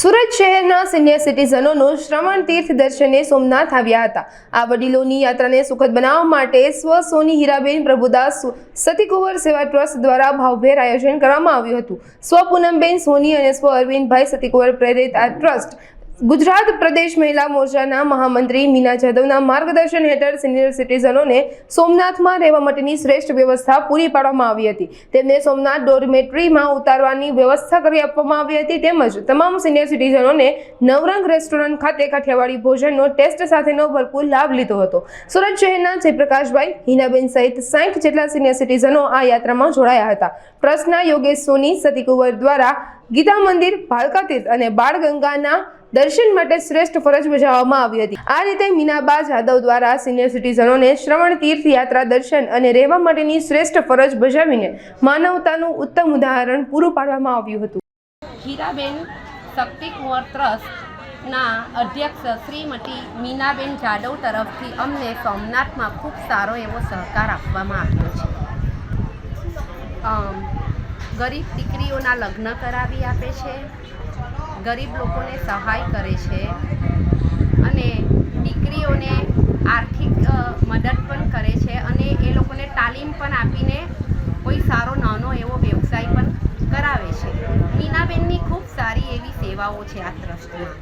સુરત શહેરના સિનિયર સિટીઝનોનું શ્રવણ તીર્થ દર્શને સોમનાથ આવ્યા હતા. આ વડીલોની યાત્રાને સુખદ બનાવવા માટે સ્વ સોની હીરાબેન પ્રભુદાસ સતીકુંવર સેવા ટ્રસ્ટ દ્વારા ભાવભેર આયોજન કરવામાં આવ્યું હતું. સ્વ પૂનમબેન સોની અને સ્વ અરવિંદભાઈ સતીકુંવર પ્રેરિત આ ટ્રસ્ટ ગુજરાત પ્રદેશ મહિલા મોરચાના મહામંત્રી મીના જાદવના માર્ગદર્શન હેઠળ સિનિયર સિટીઝનોને સોમનાથમાં રહેવા માટેની શ્રેષ્ઠ વ્યવસ્થા પૂરી પાડવામાં આવી હતી. તેમને સોમનાથ ડોરમેટરીમાં ઉતારવાની વ્યવસ્થા કરી આપવામાં આવી હતી તેમજ તમામ સિનિયર સિટીઝનોને નવરંગ રેસ્ટોરન્ટ ખાતે કાઠિયાવાડી ભોજનનો ટેસ્ટ સાથેનો ભરપૂર લાભ લીધો હતો. સુરત શહેરના જયપ્રકાશભાઈ હિનાબેન સહિત સાઠ જેટલા સિનિયર સિટીઝનો આ યાત્રામાં જોડાયા હતા. ટ્રસ્ટના યોગેશ સોની, સતીકુંવર દ્વારા ગીતા મંદિર, ભાલકા તીર્થ અને બાળગંગાના દર્શન માટે શ્રેષ્ઠ ફરજ બજાવવામાં આવી હતી. આ રીતે મીનાબા જાદવ દ્વારા સિનિયર સિટીઝનોને શ્રવણ તીર્થ યાત્રા દર્શન અને રહેવા માટેની શ્રેષ્ઠ ફરજ બજાવીને માનવતાનું ઉત્તમ ઉદાહરણ પૂરું પાડવામાં આવ્યું હતું. હીરાબેન શક્તિ કુંવર ટ્રસ્ટના અધ્યક્ષ શ્રીમતી મીનાબેન જાદવ તરફથી અમને સોમનાથમાં ખૂબ સારો એવો સહકાર આપવામાં આવ્યો છે. ગરીબ દીકરીઓના લગ્ન કરાવી આપે છે. ગરીબ લોકોને સહાય કરે છે. અને દીકરીઓને આર્થિક મદદ પણ કરે છે અને એ લોકોને તાલીમ પણ આપીને કોઈ સારો, નાનો એવો વ્યવસાય પણ કરાવે છે. મીનાબેનની ખૂબ સારી એવી સેવાઓ છે આ ટ્રસ્ટમાં.